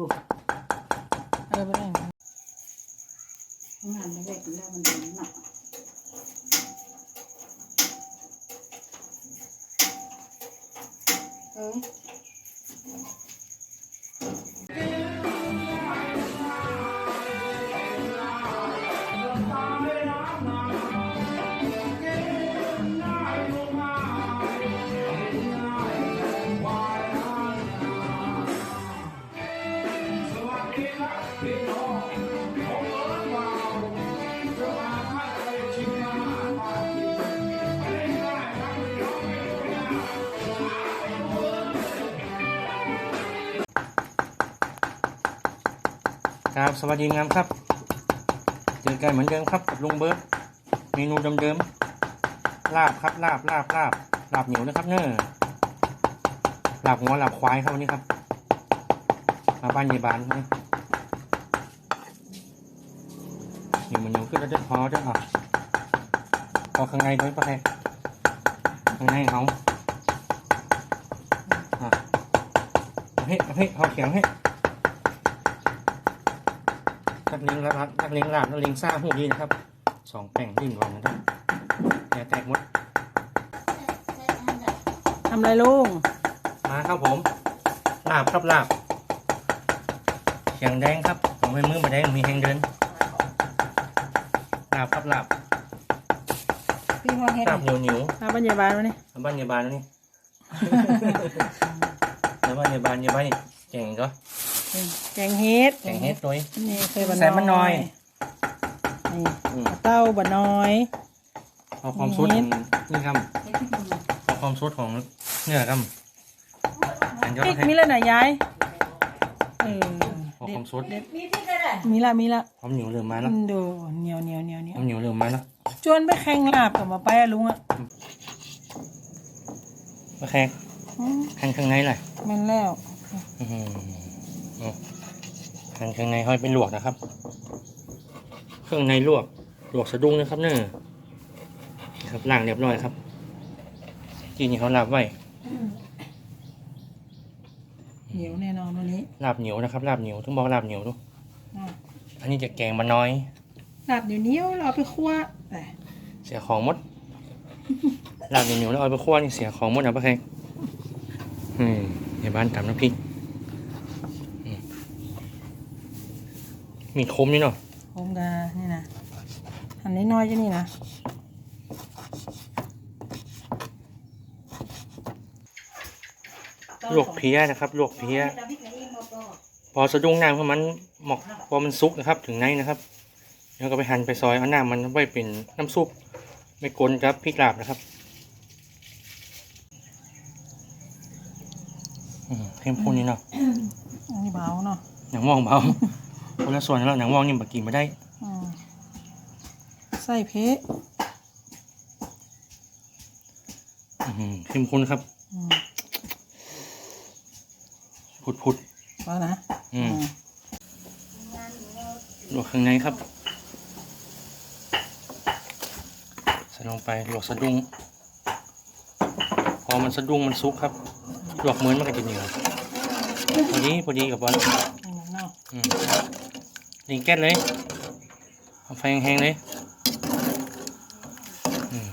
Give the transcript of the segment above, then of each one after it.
บุกเออไปได้งานไม่ได้กินแล้มันเป็นหนักเออ ครับ สวัสดีงามครับ เจอกันเหมือนเดิมครับกับลุงเบิร์ตเมนูเดิมๆลาบครับลาบลาบลาบลาบเหนียวนะครับเนอะลาบหัวลาบควายครับวันนี้ครับ มาบ้านยายบานครับนี่มันเหนียวขึ้นแล้วเด็ดพอเด้ออะพอข้างในด้วยปะแค่ข้างในเขาอะเฮ้ยเฮ้ยเอาเขียงเฮ้ย นักเลี้ยงลาบนักเลี้ยงลาบนักเลี้ยงซ่าหูดีนะครับสองแป่งดิ้นวันนะครับแกแตกหมดทำไรลุงมาครับผมลาบครับลาบเขียงแดงครับผมไม่มือมาแดงมีแหงเดินลาบครับลาบพี่ว่าเฮ็ดลาบเหนียวเหนียวมาบรรยาบาลมาเนี่ยๆบ้านยาบานนี่แล้วบ้านยาบานยาบานนี่เก่งก็ แกงเฮ็ดเก่งเฮ็ดตัวนี่เคยบะใส่มันน้อยนี่อืมเต้าบะน้อยเอาความสุดเฮ็ดนี่ครับเฮ็ดที่ดูเอาความสุดของเนื้อครับอันยอดพริกให้มีแล้วนะยายเออเอาความสุดเด็ดมีพี่ก็ได้มีละมีละความเหนียวเริ่มมาแล้วดูเหนียวเหนียวเหนียวเหนียวความเหนียวเริ่มมาแล้วจวนไปแข่งลาบกับมาไปอะลุงอะโอเคอืมหั่นข้างในเลยแมันแล้วอื้อ หือเอาหั่นข้างในห้อยเป็นลวกนะครับ เครื่องในลวกลวกสะดุ้งนะครับเนอะนี่ครับล้างเรียบร้อยครับจีนี่เขาลาบไว้เหนียวแน่นอนวันนี้ลาบเหนียวนะครับลาบเหนียวต้องบอกลาบเหนียวดูอะอันนี้จะแกงมาน้อยลาบเหนียวเหนียวเราเอาไปคั่วแต่เสียของหมดลาบเหนียวๆแล้วเอาไปคั่วนี่เสียของหมดนะป้าแขกอืมในบ้านตำน้ำพริกอืม มีคมนี่เนาะผมกานี่นะอันนี้น้อยจะนี่นะลวกเพี้ยนะครับลวกเพี้ยแต่พี่ก็อีมาบอกพอสะดุ้งน้ำเพราะมันหมอกพอมันซุกนะครับถึงในนะครับแล้วก็ไปหั่นไปซอยเอาน้ำมันไว้เป็นน้ำซุปไม่กลนครับพริกลาบนะครับอืมเข้มข้นนี่เนาะอันนี้เบาเนาะหนังม่วงเบา คนละส่วนแล้วหนังม่วงนี่บกินไม่ได้อืมใส่เพะอื้อหือเข้มข้นครับ อืมพุดพุดว่านะๆอืมลวกข้างในครับ ใส่ลงไปลวกสะดุ้งพอมันสะดุ้งมันซุกครับลวกเหมือนมันก็จะเหนียวพอดีพอดีกับบอล อืมเนาะอืมลิงแก๊สเลยเอาไฟแห้งๆเลยอืม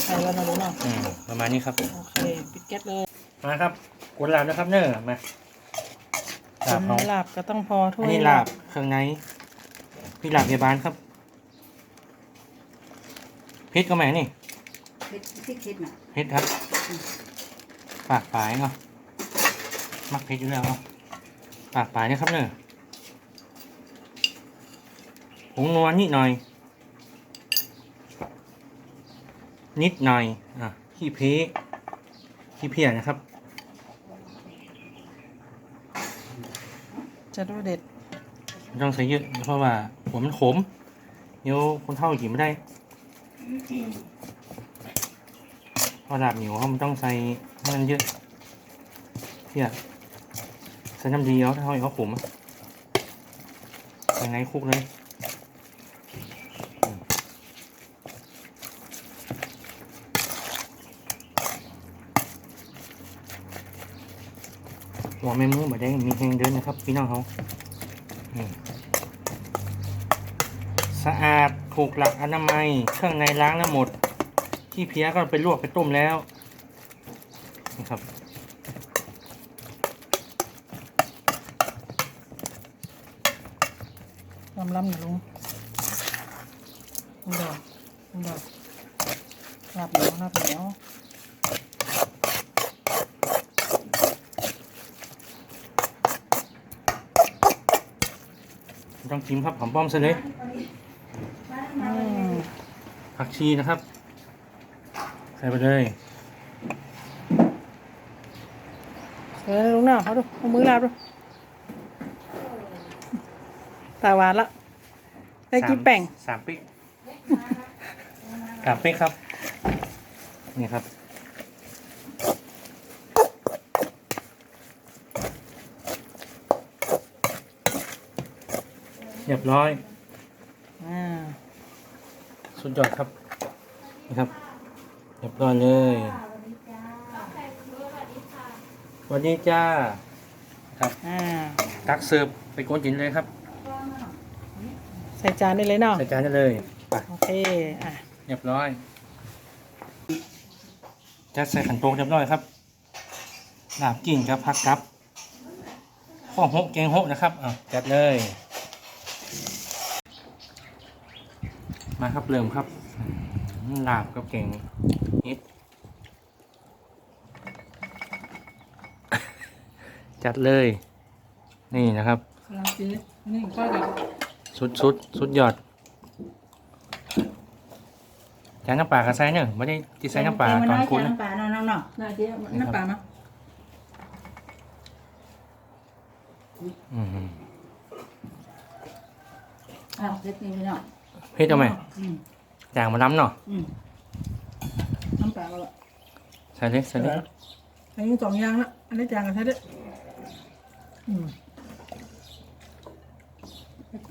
ใส่แล้วนะรู้เนาะอืมประมาณนี้ครับ โอเคปิดแก๊สเลยมาครับกวนลาบนะครับเนอะมาลาบเขาลาบก็ต้องพอถ้วอัยนนี้ลาบเครื่องในพี่ลาบพยาบาลครับพริกก็แม่นี่เฮ็ดที่คิดน่ะพริกครับปากปลายเนาะ มักพริกอยู่แล้วเนาะปากปลายนะครับเนอะผงนัวนิดหน่อย นิดหน่อย อะ ขี้เพขี้เพียนะครับ จะดูเด็ดไม่ต้องใส่เยอะ เพราะว่าหัวมันขมเดี๋ยวคนเท่ากินไม่ได้เพอดาบเหนียวเขามันต้องใส่ให้มันเยอะเพีย ใส่น้ำดีเอาถ้าเขาเขาขมอะยังไงคุกเลยหัวแม่มือบะแดงมีแหงเดินนะครับ พี่น้องเขาสะอาดถูกหลักอนามัย เครื่องในล้างแล้วหมด ที่เพี้ยก็ไปลวกไปต้มแล้วนะครับ ลำลำหน่อยลุงลุงดอกลุงดอกลาบเหนียวลาบเหนียวต้องกินครับหอมป้อมซะเลยอืมผักชีนะครับ ใส่ไปเลยเออลุงหน้าเขาดูเอามือลาบดูตาหวานละ ได้กี่แป้งสามปิ๊กสามปิ๊กครับ นี่ครับเรียบร้อยอ่าสุดยอดครับนี่ครับเรียบร้อยเลยสวัสดีจ้าครับอ่าตักเสิร์ฟไปโกนจินเลยครับ ใส่จานได้เลยเนาะใส่จานได้เลยไปโอเคอะเรียบร้อยจัดใส่ขันโตกเรียบร้อยครับลาบกิ่งครับพักครับข้อหกแกงหกนะครับอะจัดเลย มาครับเริ่มครับอืมลาบกับเก่งนิดจัดเลย นี่นะครับลาบจีนี่ก็กับ สุดสุดสุดยอดใช้น้ำปลากระไซเนอะไม่ได้ที่ใช้น้ำปลาตอนคุ้นน้ำปลาเนาะน้องเนาะน่าเจ๊น้ำปลามั้ยอืมอ้าวเล็กนี่พี่น้องเพ็ดเอาไหมอืมจางมาล้ำเนาะอืมน้ำปลาก็แบบใส่เลยใส่เลยอันนี้สองอย่างละอันนี้จานกันใช่ด้วย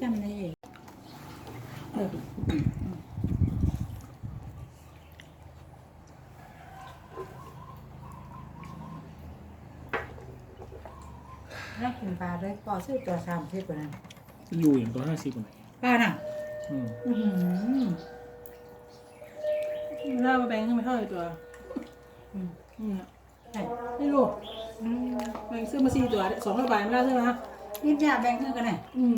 อืมประจำเลยเองเออแล้วกินปลาด้วยก็ซื้อตัวสามสิบกว่านั้นอยู่อย่างตัวห้าสิบกว่าไหนปลาน่ะอืมอือหือลาบมาแบ่งขึ้นไปเท่าไหร่ตัวอืมนี่นะใช่นี่ลูกอืมแบ่งซื้อมาสี่ตัวสองร้อยบาทไม่ได้ใช่ไหมฮะนี่จะแบ่งเท่ากันไหนอืม